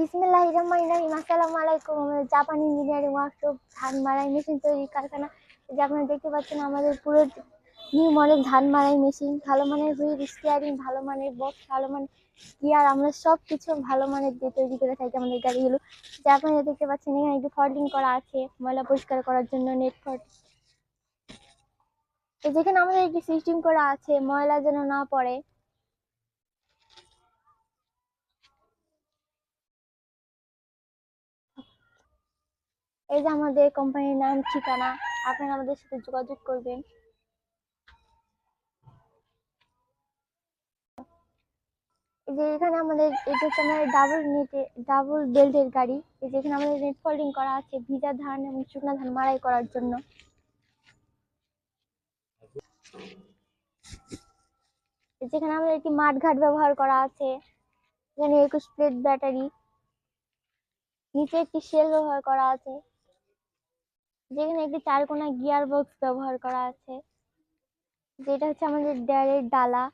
বিসমিল্লাহ রহমান রহিম আসসালামু আলাইকুম আমাদের জাপান ইঞ্জিনিয়ারিং ওয়ার্কশপ ধান মারাই মেশিন তৈরি কারখানা যে আপনারা দেখতে পাচ্ছেন, আমাদের পুরো নিউ মডেল ধান মারাই মেশিন ভালো মানের হুইল স্টিয়ারিং ভালো মানের বক্স ভালো মানের গিয়ার আমরা সব কিছু ভালো মানের দিয়ে তৈরি করে থাকি আমাদের গাড়িগুলো। যে আপনারা দেখতে পাচ্ছেন, এখানে একটু ফল্ডিং করা আছে, ময়লা পরিষ্কার করার জন্য নেট ফট যেখানে আমাদের একটি সিস্টেম করা আছে, ময়লা যেন না পড়ে। এই যে আমাদের কোম্পানির নাম, ঠিকানা, আপনারা আমাদের সাথে যোগাযোগ করবেন। এই যে এখানে আমাদের এটা হচ্ছে আমাদের ডাবল নেটে ডাবল বেল্টের গাড়ি। এই যে এখানে আমাদের নেট ফোল্ডিং করা আছে, ভিজা ধান এবং শুকনা ধান মাড়াই করার জন্য। এই যে এখানে আমাদের একটি মাঠ ঘাট ব্যবহার করা আছে। এখানে একুশ প্লেট ব্যাটারি নিচে একটি শেল ব্যবহার করা আছে। যেখানে একটি চারকোনা গিয়ার বক্স ব্যবহার করা আছে। যেটা হচ্ছে আমাদের ড্যারের ডালা।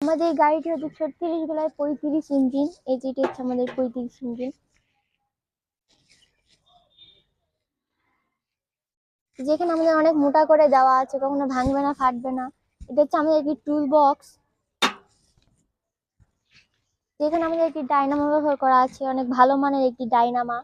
আমাদের গাড়িটি হচ্ছে ছত্রিশ গোলায় পঁয়ত্রিশ ইঞ্জিন। এই যেটি হচ্ছে আমাদের পঁয়ত্রিশ ইঞ্জিন। যেখানে আমাদের অনেক মোটা করে দেওয়া আছে, কখনো ভাঙবে না, ফাটবে না। এটা হচ্ছে আমাদের একটি টুল বক্স যেখানে আমাদের একটি ডাইনামা ব্যবহার করা আছে অনেক ভালো মানের একটি ডাইনামা।